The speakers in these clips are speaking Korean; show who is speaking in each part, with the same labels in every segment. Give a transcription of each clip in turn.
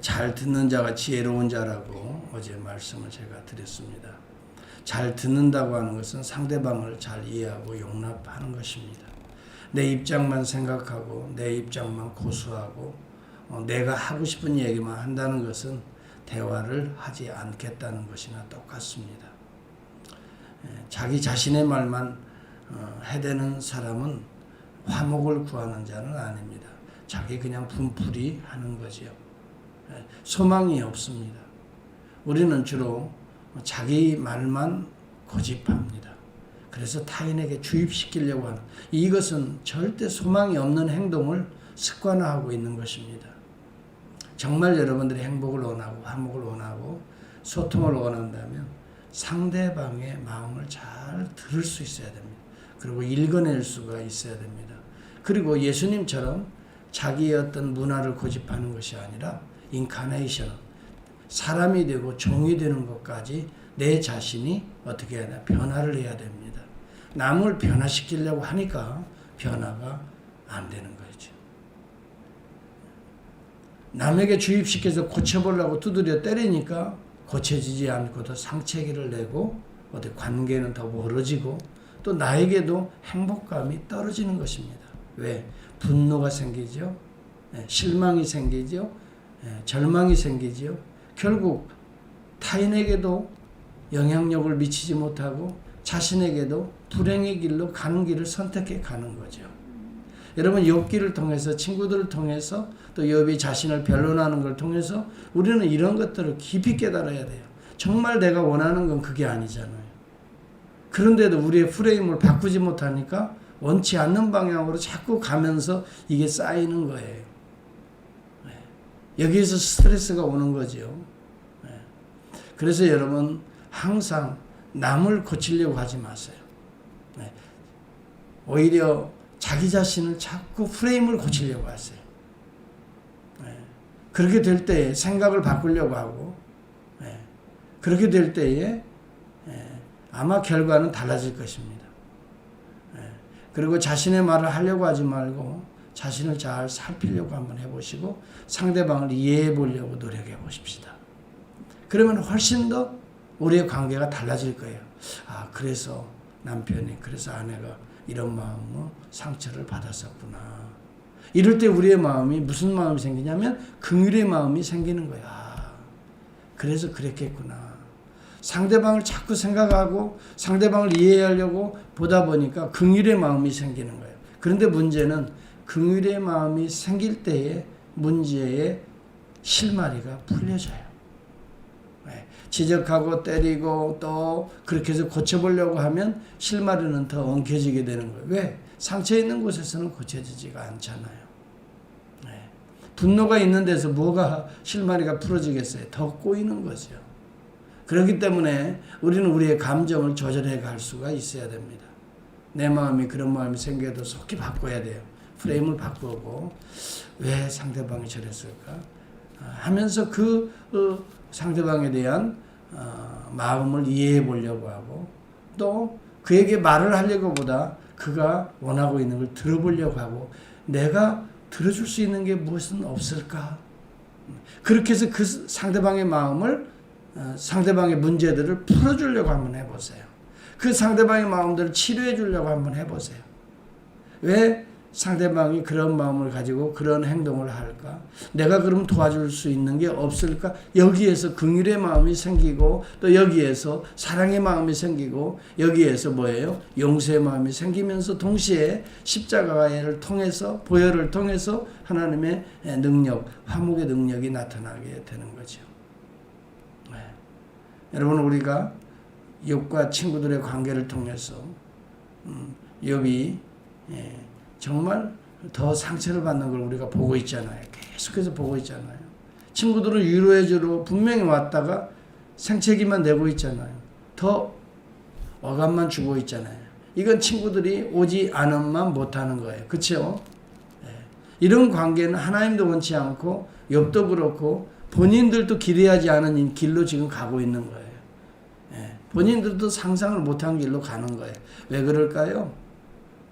Speaker 1: 잘 듣는 자가 지혜로운 자라고 어제 말씀을 제가 드렸습니다. 잘 듣는다고 하는 것은 상대방을 잘 이해하고 용납하는 것입니다. 내 입장만 생각하고 내 입장만 고수하고 어, 내가 하고 싶은 얘기만 한다는 것은 대화를 하지 않겠다는 것이나 똑같습니다. 예, 자기 자신의 말만 어, 해대는 사람은 화목을 구하는 자는 아닙니다. 자기 그냥 분풀이 하는 거지요. 예, 소망이 없습니다. 우리는 주로 자기 말만 고집합니다. 그래서 타인에게 주입시키려고 하는 이것은 절대 소망이 없는 행동을 습관화하고 있는 것입니다. 정말 여러분들이 행복을 원하고 화목을 원하고 소통을 원한다면 상대방의 마음을 잘 들을 수 있어야 됩니다. 그리고 읽어낼 수가 있어야 됩니다. 그리고 예수님처럼 자기의 어떤 문화를 고집하는 것이 아니라 인카네이션 사람이 되고 종이 되는 것까지 내 자신이 어떻게 해야 되나 변화를 해야 됩니다. 남을 변화시키려고 하니까 변화가 안 되는 거죠. 남에게 주입시켜서 고쳐보려고 두드려 때리니까 고쳐지지 않고 더 상처기를 내고 어디 관계는 더 멀어지고 또 나에게도 행복감이 떨어지는 것입니다. 왜? 분노가 생기죠. 예, 실망이 생기죠. 예, 절망이 생기죠. 결국 타인에게도 영향력을 미치지 못하고 자신에게도 불행의 길로 가는 길을 선택해 가는 거죠. 여러분 욥기를 통해서 친구들을 통해서 또 욥이 자신을 변론하는 걸 통해서 우리는 이런 것들을 깊이 깨달아야 돼요. 정말 내가 원하는 건 그게 아니잖아요. 그런데도 우리의 프레임을 바꾸지 못하니까 원치 않는 방향으로 자꾸 가면서 이게 쌓이는 거예요. 네. 여기에서 스트레스가 오는 거죠. 네. 그래서 여러분 항상 남을 고치려고 하지 마세요. 네. 오히려 자기 자신을 자꾸 프레임을 고치려고 하세요. 그렇게 될 때에 생각을 바꾸려고 하고, 그렇게 될 때에 아마 결과는 달라질 것입니다. 그리고 자신의 말을 하려고 하지 말고 자신을 잘 살피려고 한번 해보시고 상대방을 이해해 보려고 노력해 보십시다. 그러면 훨씬 더 우리의 관계가 달라질 거예요. 아, 그래서 남편이, 그래서 아내가 이런 마음으로 상처를 받았었구나. 이럴 때 우리의 마음이 무슨 마음이 생기냐면 긍휼의 마음이 생기는 거야. 아, 그래서 그랬겠구나. 상대방을 자꾸 생각하고 상대방을 이해하려고 보다 보니까 긍휼의 마음이 생기는 거예요. 그런데 문제는 긍휼의 마음이 생길 때에 문제의 실마리가 풀려져요. 네. 지적하고 때리고 또 그렇게 해서 고쳐보려고 하면 실마리는 더 엉켜지게 되는 거예요. 왜? 상처 있는 곳에서는 고쳐지지가 않잖아요. 네. 분노가 있는 데서 뭐가 실마리가 풀어지겠어요? 더 꼬이는 거죠. 그렇기 때문에 우리는 우리의 감정을 조절해 갈 수가 있어야 됩니다. 내 마음이 그런 마음이 생겨도 속히 바꿔야 돼요. 프레임을 바꾸고 왜 상대방이 저랬을까 하면서 그 어, 상대방에 대한 어, 마음을 이해해 보려고 하고 또 그에게 말을 하려고 보다 그가 원하고 있는 걸 들어보려고 하고 내가 들어줄 수 있는 게 무엇은 없을까 그렇게 해서 그 상대방의 마음을 어, 상대방의 문제들을 풀어주려고 한번 해보세요. 그 상대방의 마음들을 치료해 주려고 한번 해보세요. 왜 상대방이 그런 마음을 가지고 그런 행동을 할까? 내가 그럼 도와줄 수 있는 게 없을까? 여기에서 긍휼의 마음이 생기고 또 여기에서 사랑의 마음이 생기고 여기에서 뭐예요? 용서의 마음이 생기면서 동시에 십자가를 통해서 보혈을 통해서 하나님의 능력, 화목의 능력이 나타나게 되는 거죠. 여러분 우리가 욥과 친구들의 관계를 통해서 음, 욥이 예, 정말 더 상처를 받는 걸 우리가 보고 있잖아요. 계속해서 보고 있잖아요. 친구들은 위로해주러 분명히 왔다가 생채기만 내고 있잖아요. 더 어감만 주고 있잖아요. 이건 친구들이 오지 않음만 못하는 거예요. 그렇죠? 이런 관계는 하나님도 원치 않고 욥도 그렇고 본인들도 기대하지 않은 길로 지금 가고 있는 거예요. 예. 본인들도 상상을 못한 길로 가는 거예요. 왜 그럴까요?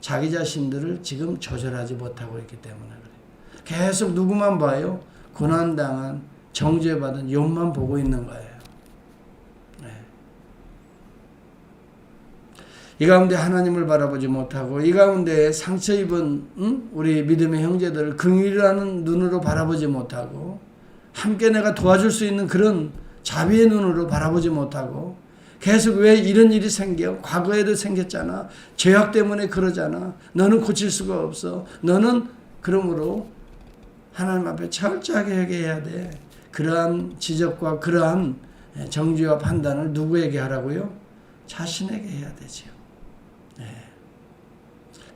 Speaker 1: 자기 자신들을 지금 조절하지 못하고 있기 때문에 그래요. 계속 누구만 봐요? 고난당한 정죄받은 욥만 보고 있는 거예요. 네. 이 가운데 하나님을 바라보지 못하고 이 가운데 상처 입은 응? 우리 믿음의 형제들을 긍휼이라는 눈으로 바라보지 못하고 함께 내가 도와줄 수 있는 그런 자비의 눈으로 바라보지 못하고 계속 왜 이런 일이 생겨? 과거에도 생겼잖아. 죄악 때문에 그러잖아. 너는 고칠 수가 없어. 너는 그러므로 하나님 앞에 철저하게 회개해야 돼. 그러한 지적과 그러한 정죄와 판단을 누구에게 하라고요? 자신에게 해야 되지요. 네.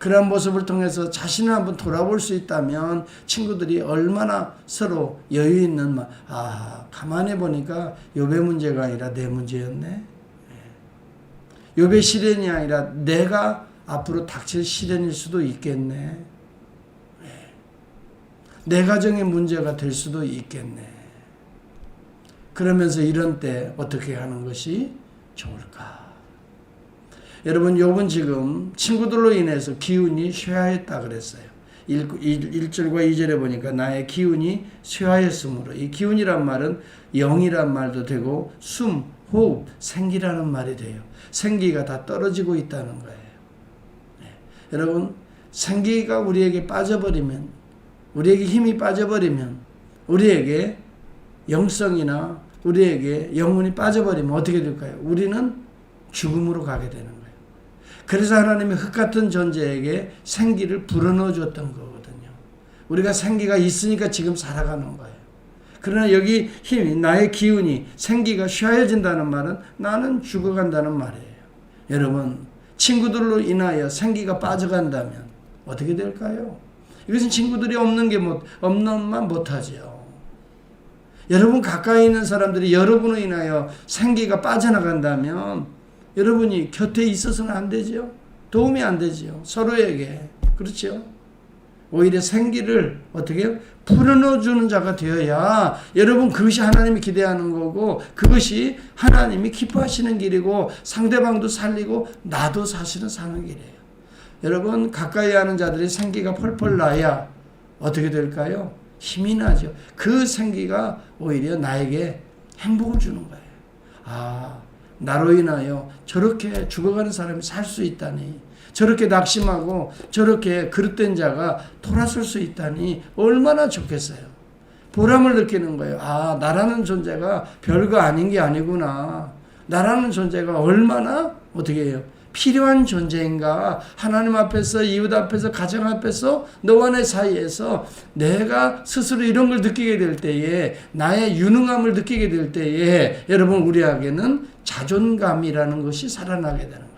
Speaker 1: 그러한 모습을 통해서 자신을 한번 돌아볼 수 있다면 친구들이 얼마나 서로 여유 있는 말, 아 가만히 보니까 요배 문제가 아니라 내 문제였네. 요배 시련이 아니라 내가 앞으로 닥칠 시련일 수도 있겠네. 내 가정의 문제가 될 수도 있겠네. 그러면서 이런 때 어떻게 하는 것이 좋을까? 여러분, 요번 지금 친구들로 인해서 기운이 쇠하였다 그랬어요. 1, 1절과 2절에 보니까 나의 기운이 쇠하였으므로 이 기운이란 말은 영이란 말도 되고 숨, 호흡, 생기라는 말이 돼요. 생기가 다 떨어지고 있다는 거예요. 네. 여러분, 생기가 우리에게 빠져버리면, 우리에게 힘이 빠져버리면, 우리에게 영성이나 우리에게 영혼이 빠져버리면 어떻게 될까요? 우리는 죽음으로 가게 되는 거예요. 그래서 하나님이 흙 같은 존재에게 생기를 불어넣어 줬던 거거든요. 우리가 생기가 있으니까 지금 살아가는 거예요. 그러나 여기 힘이 나의 기운이 생기가 쉬어진다는 말은 나는 죽어간다는 말이에요. 여러분 친구들로 인하여 생기가 빠져간다면 어떻게 될까요? 이것은 친구들이 없는 게 못, 없는만 못하지요. 여러분 가까이 있는 사람들이 여러분으로 인하여 생기가 빠져나간다면 여러분이 곁에 있어서는 안 되죠. 도움이 안 되죠. 서로에게. 그렇죠? 오히려 생기를 어떻게 해요? 불어넣어 주는 자가 되어야 여러분 그것이 하나님이 기대하는 거고 그것이 하나님이 기뻐하시는 길이고 상대방도 살리고 나도 사실은 사는 길이에요. 여러분 가까이 하는 자들이 생기가 펄펄 나야 어떻게 될까요? 힘이 나죠. 그 생기가 오히려 나에게 행복을 주는 거예요. 아, 나로 인하여 저렇게 죽어가는 사람이 살 수 있다니. 저렇게 낙심하고 저렇게 그릇된 자가 돌아설 수 있다니 얼마나 좋겠어요. 보람을 느끼는 거예요. 아, 나라는 존재가 별거 아닌 게 아니구나. 나라는 존재가 얼마나 어떻게 해요? 필요한 존재인가? 하나님 앞에서, 이웃 앞에서, 가정 앞에서, 너와 내 사이에서 내가 스스로 이런 걸 느끼게 될 때에, 나의 유능함을 느끼게 될 때에, 여러분, 우리에게는 자존감이라는 것이 살아나게 되는 거예요.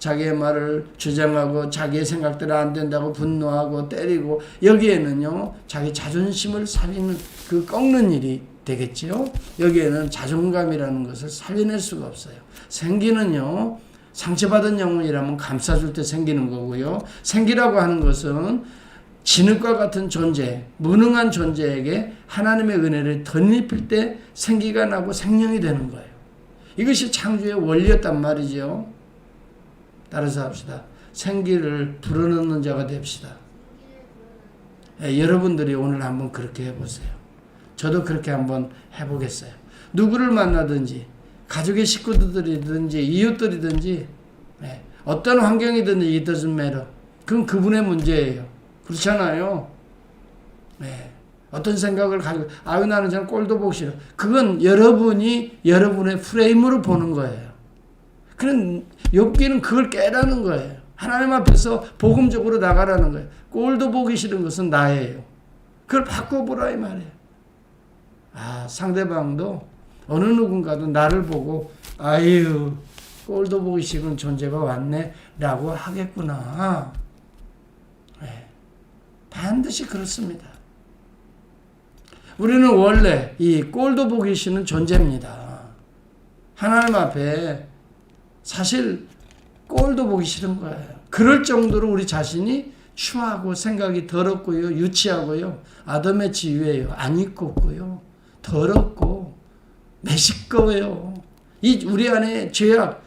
Speaker 1: 자기의 말을 주장하고 자기의 생각대로 안 된다고 분노하고 때리고 여기에는요 자기 자존심을 살리는 그 꺾는 일이 되겠지요. 여기에는 자존감이라는 것을 살려낼 수가 없어요. 생기는요 상처받은 영혼이라면 감싸줄 때 생기는 거고요. 생기라고 하는 것은 진흙과 같은 존재, 무능한 존재에게 하나님의 은혜를 덧입힐 때 생기가 나고 생명이 되는 거예요. 이것이 창조의 원리였단 말이죠. 따라서 합시다. 생기를 불어넣는 자가 됩시다. 예, 여러분들이 오늘 한번 그렇게 해보세요. 저도 그렇게 한번 해보겠어요. 누구를 만나든지, 가족의 식구들이든지, 이웃들이든지, 예, 어떤 환경이든지 it doesn't matter. 그건 그분의 문제예요. 그렇잖아요. 예, 어떤 생각을 가지고, 아유, 나는 저는 꼴도 보기 싫어. 그건 여러분이 여러분의 프레임으로 보는 거예요. 그런 욥기는 그걸 깨라는 거예요. 하나님 앞에서 복음적으로 나가라는 거예요. 꼴도 보기 싫은 것은 나예요. 그걸 바꿔보라 이 말이에요. 아 상대방도 어느 누군가도 나를 보고 아유 꼴도 보기 싫은 존재가 왔네라고 하겠구나. 네. 반드시 그렇습니다. 우리는 원래 이 꼴도 보기 싫은 존재입니다. 하나님 앞에 사실 꼴도 보기 싫은 거예요. 그럴 정도로 우리 자신이 추하고 생각이 더럽고요, 유치하고요, 아담의 지위예요. 안 입고 없고요, 더럽고 매식거워요. 이 우리 안에 죄악,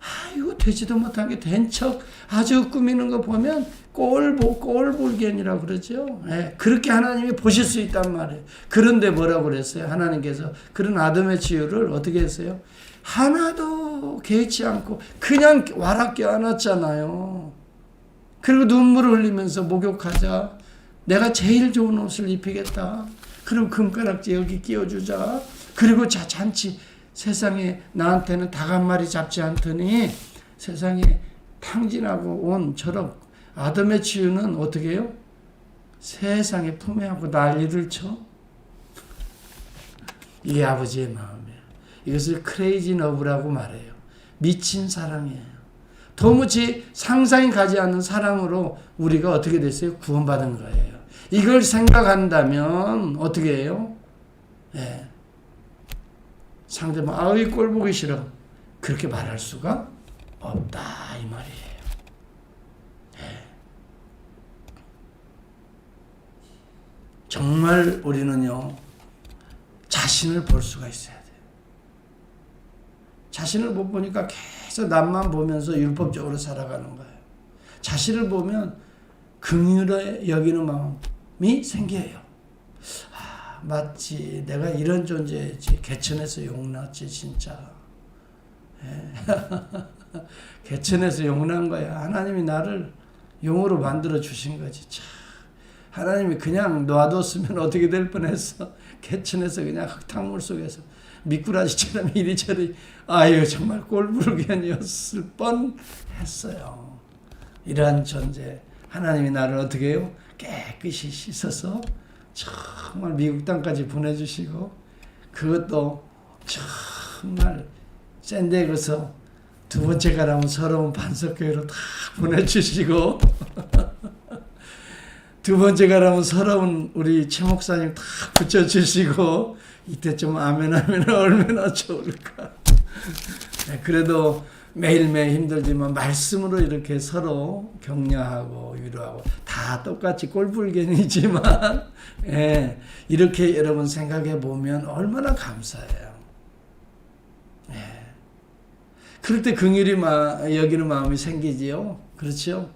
Speaker 1: 아이고 되지도 못한 게 된 척 아주 꾸미는 거 보면 꼴보 꼴불견이라고 그러죠. 예, 그렇게 하나님이 보실 수 있단 말이에요. 그런데 뭐라고 그랬어요? 하나님께서 그런 아담의 치유를 어떻게 했어요? 하나도 개의치 않고 그냥 와락 껴안았잖아요. 그리고 눈물을 흘리면서 목욕하자. 내가 제일 좋은 옷을 입히겠다. 그리고 금가락지 여기 끼워주자. 그리고 자 잔치 세상에 나한테는 닭 한 마리 잡지 않더니 세상에 탕진하고 온 저런 아담의 치유는 어떻게 해요? 세상에 품에하고 난리를 쳐. 이 아버지의 마음이에요. 이것을 크레이지 러브라고 말해요. 미친 사랑이에요. 도무지 상상이 가지 않는 사랑으로 우리가 어떻게 됐어요? 구원받은 거예요. 이걸 생각한다면 어떻게 해요? 예. 상대방 아이 꼴 보기 싫어. 그렇게 말할 수가 없다 이 말이에요. 예. 정말 우리는요 자신을 볼 수가 있어야 돼요. 자신을 못 보니까 계속 남만 보면서 율법적으로 살아가는 거예요. 자신을 보면 긍휼에 여기는 마음이 생겨요. 아, 맞지. 내가 이런 존재지. 개천에서 용났지, 진짜. 예. 개천에서 용난 거야. 하나님이 나를 용으로 만들어 주신 거지. 참. 하나님이 그냥 놔뒀으면 어떻게 될 뻔했어. 개천에서 그냥 흙탕물 속에서 미꾸라지처럼 이리저리 아유 정말 꼴불견이었을 뻔했어요. 이러한 존재 하나님이 나를 어떻게 해요? 깨끗이 씻어서 정말 미국 땅까지 보내주시고 그것도 정말 샌디에고서 두 번째 가라면 서러운 반석교회로 다 보내주시고 두 번째 가라면 서러운 우리 최 목사님 다 붙여주시고 이때쯤 아멘 하면 얼마나 좋을까. 네, 그래도 매일매일 힘들지만 말씀으로 이렇게 서로 격려하고 위로하고 다 똑같이 꼴불견이지만 예, 이렇게 여러분 생각해 보면 얼마나 감사해요. 예. 그럴 때 긍휼히 마, 여기는 마음이 생기지요. 그렇죠?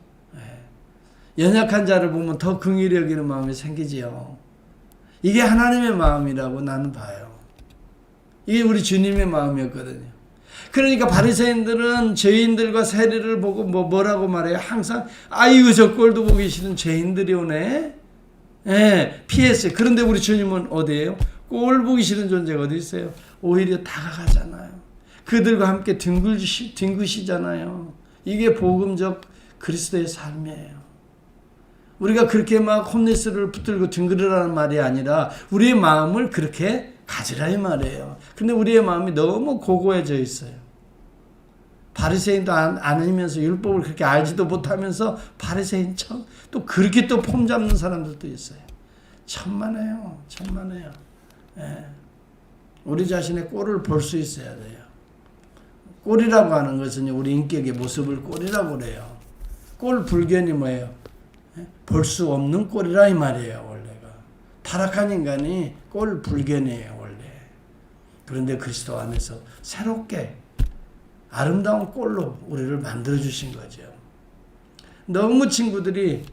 Speaker 1: 예. 연약한 자를 보면 더 긍휼히 여기는 마음이 생기지요. 이게 하나님의 마음이라고 나는 봐요. 이게 우리 주님의 마음이었거든요. 그러니까 바리새인들은 죄인들과 세리를 보고 뭐 뭐라고 말해요? 항상 아이고 저 꼴도 보기 싫은 죄인들이 오네. 예, 피했어요. 그런데 우리 주님은 어디예요? 꼴 보기 싫은 존재가 어디 있어요? 오히려 다가가잖아요. 그들과 함께 뒹굴시, 뒹구시잖아요. 이게 복음적 그리스도의 삶이에요. 우리가 그렇게 막 홈리스를 붙들고 뒹굴으라는 말이 아니라 우리의 마음을 그렇게 가지라 이 말이에요. 근데 우리의 마음이 너무 고고해져 있어요. 바리새인도 아니면서 율법을 그렇게 알지도 못하면서 바리새인처럼 또 그렇게 또 폼 잡는 사람들도 있어요. 천만해요. 천만해요. 예. 우리 자신의 꼴을 볼 수 있어야 돼요. 꼴이라고 하는 것은 우리 인격의 모습을 꼴이라고 그래요. 꼴 불견이 뭐예요? 볼 수 없는 꼴이라 이 말이에요, 원래가. 타락한 인간이 꼴 불견이에요, 원래. 그런데 그리스도 안에서 새롭게 아름다운 꼴로 우리를 만들어 주신 거죠. 너무 친구들이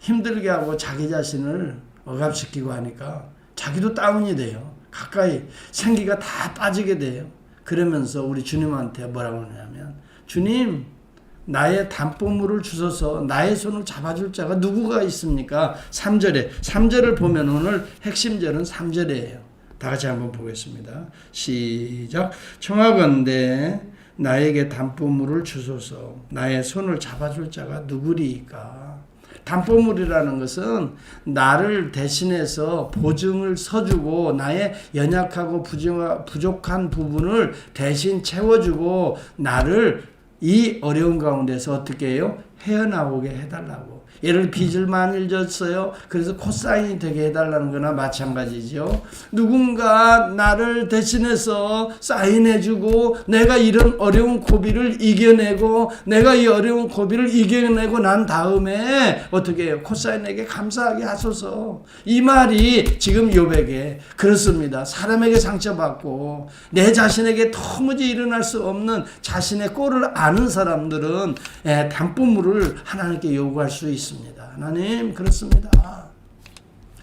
Speaker 1: 힘들게 하고 자기 자신을 억압시키고 하니까 자기도 다운이 돼요. 가까이 생기가 다 빠지게 돼요. 그러면서 우리 주님한테 뭐라고 하냐면 주님 나의 담보물을 주셔서 나의 손을 잡아줄 자가 누구가 있습니까? 3절에 3절을 보면 오늘 핵심절은 3절이에요. 다 같이 한번 보겠습니다. 시작. 청하건대 나에게 담보물을 주소서 나의 손을 잡아줄 자가 누구리까? 담보물이라는 것은 나를 대신해서 보증을 서주고 나의 연약하고 부족한 부분을 대신 채워주고 나를 이 어려운 가운데서 어떻게 해요? 헤어나오게 해달라고. 예를 빚을 많이 졌어요. 그래서 코사인이 되게 해달라는 거나 마찬가지죠. 누군가 나를 대신해서 사인해주고 내가 이런 어려운 고비를 이겨내고 내가 이 어려운 고비를 이겨내고 난 다음에 어떻게 해요? 코사인에게 감사하게 하소서. 이 말이 지금 요백에 그렇습니다. 사람에게 상처받고 내 자신에게 도무지 일어날 수 없는 자신의 꼴을 아는 사람들은 예, 담보물을 하나님께 요구할 수 있습니다. 있습니다. 하나님 그렇습니다.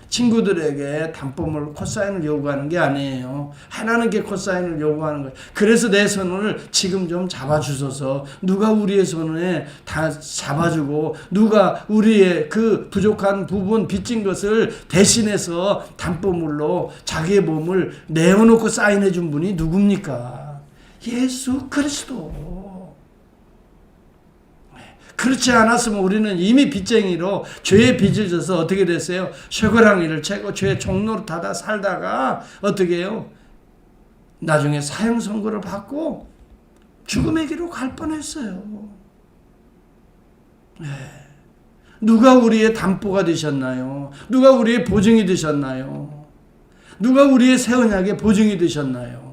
Speaker 1: 친구들에게 담보물 코사인을 요구하는 게 아니에요. 하나님께 코사인을 요구하는 거예요. 그래서 내 손을 지금 좀 잡아주소서. 누가 우리의 손에 다 잡아주고 누가 우리의 그 부족한 부분 빚진 것을 대신해서 담보물로 자기의 몸을 내어놓고 사인해 준 분이 누굽니까? 예수 그리스도. 그렇지 않았으면 우리는 이미 빚쟁이로 죄의 빚을 져서 어떻게 됐어요? 쇠고랑이를 채고 죄의 종로로 닫아 살다가 어떻게 해요? 나중에 사형 선고를 받고 죽음의 길로 갈 뻔했어요. 네. 누가 우리의 담보가 되셨나요? 누가 우리의 보증이 되셨나요? 누가 우리의 새 언약의 보증이 되셨나요?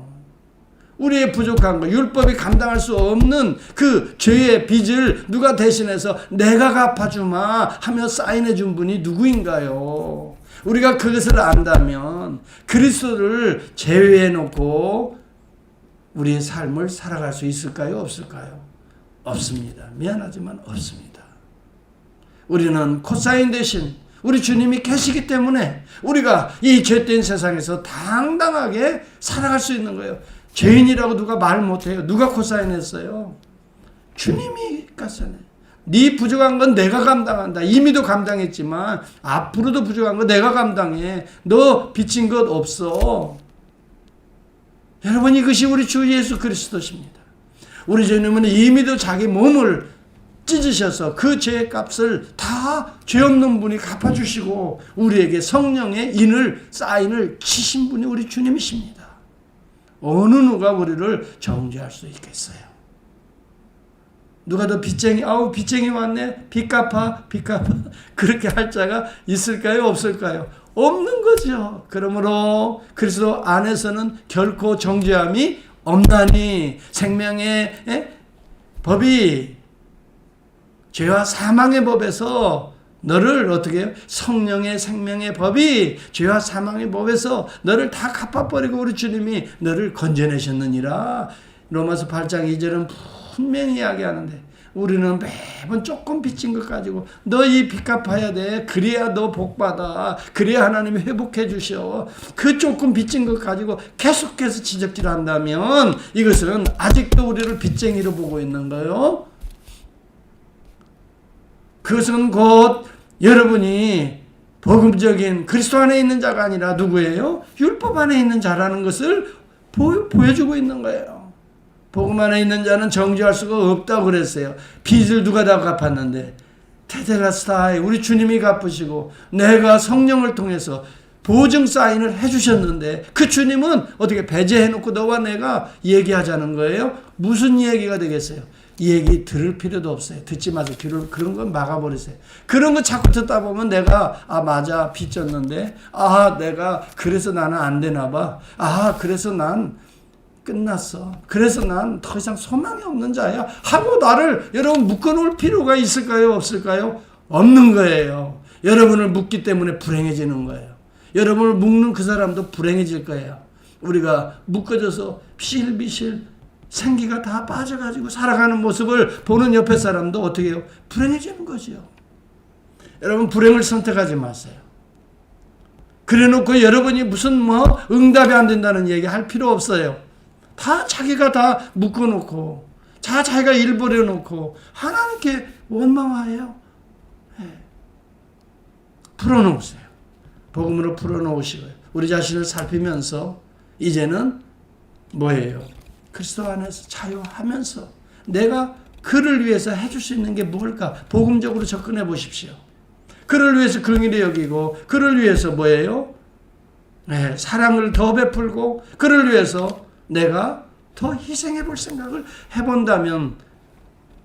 Speaker 1: 우리의 부족한 것, 율법이 감당할 수 없는 그 죄의 빚을 누가 대신해서 내가 갚아주마 하며 사인해 준 분이 누구인가요? 우리가 그것을 안다면 그리스도를 제외해 놓고 우리의 삶을 살아갈 수 있을까요? 없을까요? 없습니다. 미안하지만 없습니다. 우리는 코사인 대신 우리 주님이 계시기 때문에 우리가 이 죄된 세상에서 당당하게 살아갈 수 있는 거예요. 죄인이라고 누가 말 못해요. 누가 코사인했어요? 주님이 가사네. 네 부족한 건 내가 감당한다. 이미도 감당했지만 앞으로도 부족한 건 내가 감당해. 너 빚진 것 없어. 여러분 이것이 우리 주 예수 그리스도십니다. 우리 주님은 이미도 자기 몸을 찢으셔서 그 죄의 값을 다 죄 없는 분이 갚아주시고 우리에게 성령의 인을 사인을 치신 분이 우리 주님이십니다. 어느 누가 우리를 정죄할 수 있겠어요? 누가 더 빚쟁이, 아우, 빚쟁이 왔네? 빚 갚아, 빚 갚아. 그렇게 할 자가 있을까요? 없을까요? 없는 거죠. 그러므로 그리스도 안에서는 결코 정죄함이 없나니 생명의 에? 법이 죄와 사망의 법에서 너를 어떻게 해요? 성령의 생명의 법이 죄와 사망의 법에서 너를 다 갚아버리고 우리 주님이 너를 건져내셨느니라. 로마서 8장 2절은 분명히 이야기하는데 우리는 매번 조금 빚진 것 가지고 너 이 빚 갚아야 돼. 그래야 너 복 받아. 그래야 하나님이 회복해 주셔. 그 조금 빚진 것 가지고 계속해서 지적질 한다면 이것은 아직도 우리를 빚쟁이로 보고 있는 거예요. 그것은 곧 여러분이 복음적인 그리스도 안에 있는 자가 아니라 누구예요? 율법 안에 있는 자라는 것을 보, 보여주고 있는 거예요. 복음 안에 있는 자는 정죄할 수가 없다고 그랬어요. 빚을 누가 다 갚았는데 테데라스타이 우리 주님이 갚으시고 내가 성령을 통해서 보증 사인을 해주셨는데 그 주님은 어떻게 배제해놓고 너와 내가 얘기하자는 거예요? 무슨 얘기가 되겠어요? 이 얘기 들을 필요도 없어요. 듣지 마세요. 귀를 그런 건 막아버리세요. 그런 거 자꾸 듣다 보면 내가 아 맞아 빚졌는데 아 내가 그래서 나는 안 되나 봐. 아 그래서 난 끝났어. 그래서 난 더 이상 소망이 없는 자야. 하고 나를 여러분 묶어놓을 필요가 있을까요? 없을까요? 없는 거예요. 여러분을 묶기 때문에 불행해지는 거예요. 여러분을 묶는 그 사람도 불행해질 거예요. 우리가 묶어져서 비실비실 생기가 다 빠져가지고 살아가는 모습을 보는 옆에 사람도 어떻게 해요? 불행해지는 거죠. 여러분, 불행을 선택하지 마세요. 그래 놓고 여러분이 무슨 뭐 응답이 안 된다는 얘기 할 필요 없어요. 다 자기가 다 묶어놓고, 다 자기가 일 벌여놓고, 하나님께 원망하예요. 네. 풀어놓으세요. 복음으로 풀어놓으시고요. 우리 자신을 살피면서, 이제는 뭐예요? 그리스도 안에서 자유하면서 내가 그를 위해서 해줄 수 있는 게 뭘까? 복음적으로 접근해 보십시오. 그를 위해서 긍휼히 여기고 그를 위해서 뭐예요? 네, 사랑을 더 베풀고 그를 위해서 내가 더 희생해 볼 생각을 해본다면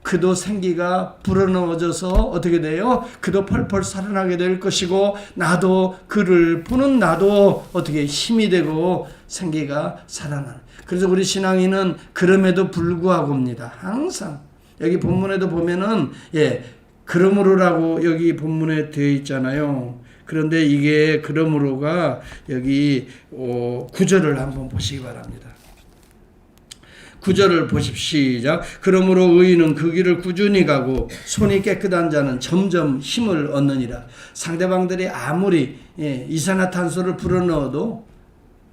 Speaker 1: 그도 생기가 불어넣어져서 어떻게 돼요? 그도 펄펄 살아나게 될 것이고 나도 그를 보는 나도 어떻게 힘이 되고 생기가 살아나는 그래서 우리 신앙인은 그럼에도 불구하고입니다. 항상 여기 본문에도 보면은 예 그러므로라고 여기 본문에 되어 있잖아요. 그런데 이게 그러므로가 여기 어, 구절을 한번 보시기 바랍니다. 구절을 보십시오. 그러므로 의인은 그 길을 꾸준히 가고 손이 깨끗한 자는 점점 힘을 얻느니라. 상대방들이 아무리 예, 이산화탄소를 불어넣어도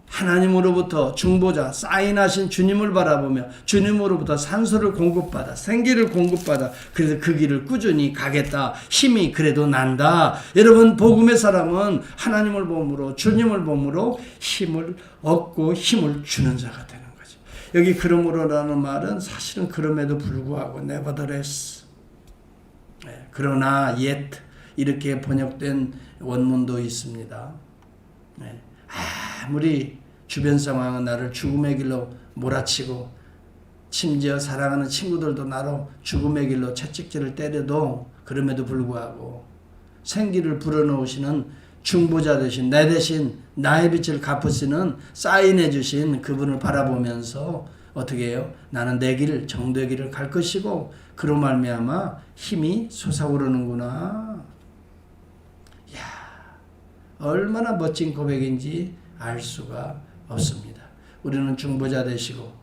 Speaker 1: 하나님으로부터 중보자 사인하신 주님을 바라보며 주님으로부터 산소를 공급받아 생기를 공급받아 그래서 그 길을 꾸준히 가겠다. 힘이 그래도 난다. 여러분 복음의 사람은 하나님을 보므로 주님을 보므로 힘을 얻고 힘을 주는 자가 되는 거죠 여기 그러므로라는 말은 사실은 그럼에도 불구하고 nevertheless. 네, 그러나 yet 이렇게 번역된 원문도 있습니다. 네. 아무리 주변 상황은 나를 죽음의 길로 몰아치고 심지어 사랑하는 친구들도 나로 죽음의 길로 채찍질을 때려도 그럼에도 불구하고 생기를 불어넣으시는 중보자 대신 내 대신 나의 빛을 갚으시는 사인해 주신 그분을 바라보면서 어떻게 해요? 나는 내 길, 정도의 길을 갈 것이고 그로 말미암아 힘이 솟아오르는구나. 야, 얼마나 멋진 고백인지 알 수가 없습니다. 우리는 중보자 되시고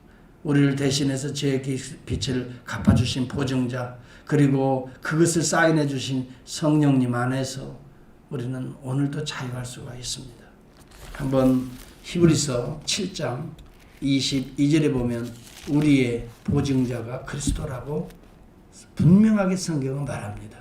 Speaker 1: 우리를 대신해서 제 빛을 갚아주신 보증자 그리고 그것을 사인해 주신 성령님 안에서 우리는 오늘도 자유할 수가 있습니다. 한번 히브리서 7장 22절에 보면 우리의 보증자가 그리스도라고 분명하게 성경은 말합니다.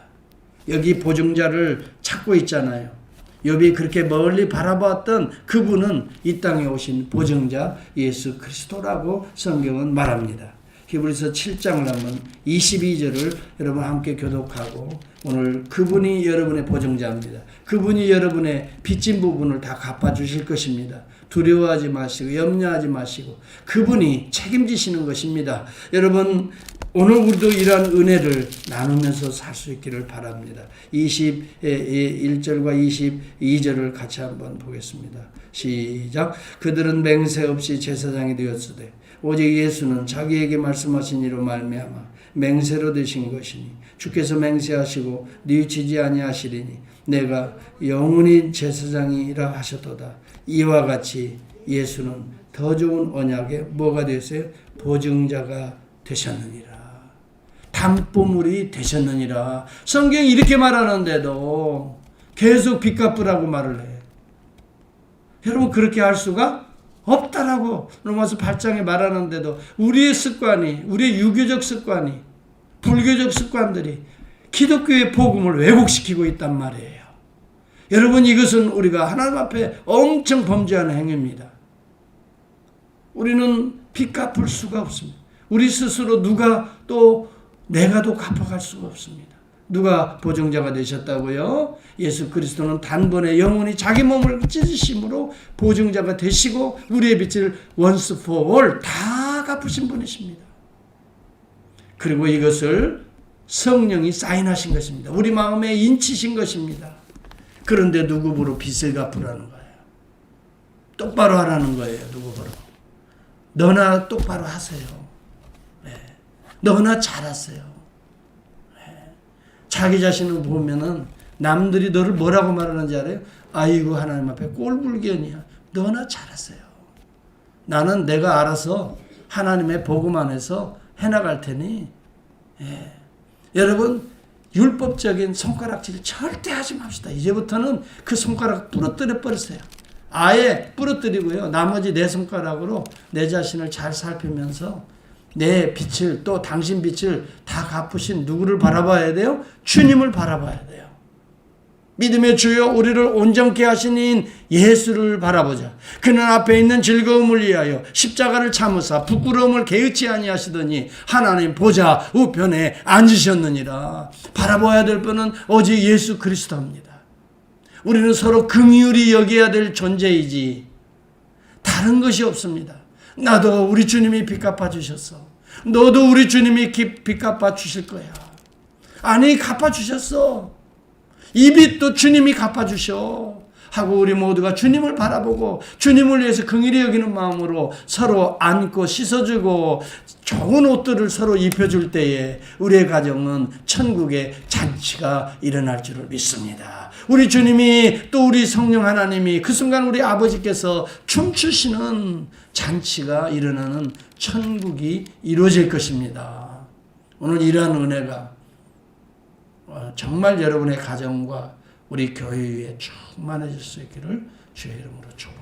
Speaker 1: 여기 보증자를 찾고 있잖아요. 욥이 그렇게 멀리 바라봤던 그분은 이 땅에 오신 보증자 예수 그리스도라고 성경은 말합니다. 히브리서 7장을 하면 22절을 여러분 함께 교독하고 오늘 그분이 여러분의 보증자입니다. 그분이 여러분의 빚진 부분을 다 갚아 주실 것입니다. 두려워하지 마시고 염려하지 마시고 그분이 책임지시는 것입니다. 여러분 오늘 우리도 이러한 은혜를 나누면서 살 수 있기를 바랍니다. 21절과 22절을 같이 한번 보겠습니다. 시작. 그들은 맹세 없이 제사장이 되었으되 오직 예수는 자기에게 말씀하신 이로 말미암아 맹세로 되신 것이니 주께서 맹세하시고 뉘우치지 아니하시리니 내가 영원히 제사장이라 하셨도다. 이와 같이 예수는 더 좋은 언약에 뭐가 되었어요? 보증자가 되셨느니라. 담보물이 되셨느니라. 성경이 이렇게 말하는데도 계속 빚 갚으라고 말을 해. 여러분 그렇게 할 수가 없다라고 로마서 8장에 말하는데도 우리의 습관이 우리의 유교적 습관이 불교적 습관들이 기독교의 복음을 왜곡시키고 있단 말이에요. 여러분 이것은 우리가 하나님 앞에 엄청 범죄하는 행위입니다. 우리는 빚 갚을 수가 없습니다. 우리 스스로 누가 또 내가 도 갚아갈 수가 없습니다. 누가 보증자가 되셨다고요? 예수 그리스도는 단번에 영원히 자기 몸을 찢으심으로 보증자가 되시고 우리의 빚을 once for all 다 갚으신 분이십니다. 그리고 이것을 성령이 사인하신 것입니다. 우리 마음에 인치신 것입니다. 그런데 누구보러 빚을 갚으라는 거예요. 똑바로 하라는 거예요. 누구보러. 너나 똑바로 하세요. 네. 너나 잘하세요. 네. 자기 자신을 보면은 남들이 너를 뭐라고 말하는지 알아요? 아이고 하나님 앞에 꼴불견이야. 너나 잘하세요. 나는 내가 알아서 하나님의 복음 안에서 해나갈 테니 예. 여러분 율법적인 손가락질 절대 하지 맙시다. 이제부터는 그 손가락 부러뜨려 버리세요. 아예 부러뜨리고요. 나머지 내 손가락으로 내 자신을 잘 살피면서 내 빛을 또 당신 빛을 다 갚으신 누구를 바라봐야 돼요? 주님을 바라봐야 돼요. 믿음의 주여 우리를 온전케 하시는 예수를 바라보자. 그는 앞에 있는 즐거움을 위하여 십자가를 참으사 부끄러움을 개의치 아니하시더니 하나님 보자 우편에 앉으셨느니라. 바라봐야 될 분은 오직 예수 그리스도입니다. 우리는 서로 긍휼히 여겨야 될 존재이지 다른 것이 없습니다. 나도 우리 주님이 빚 갚아 주셨어. 너도 우리 주님이 빚 갚아 주실 거야. 아니 갚아 주셨어. 이 빚도 주님이 갚아주셔. 하고 우리 모두가 주님을 바라보고 주님을 위해서 긍일히 여기는 마음으로 서로 안고 씻어주고 좋은 옷들을 서로 입혀줄 때에 우리의 가정은 천국의 잔치가 일어날 줄을 믿습니다. 우리 주님이 또 우리 성령 하나님이 그 순간 우리 아버지께서 춤추시는 잔치가 일어나는 천국이 이루어질 것입니다. 오늘 이러한 은혜가 어, 정말 여러분의 가정과 우리 교회 위에 충만해질 수 있기를 주의 이름으로 축복합니다.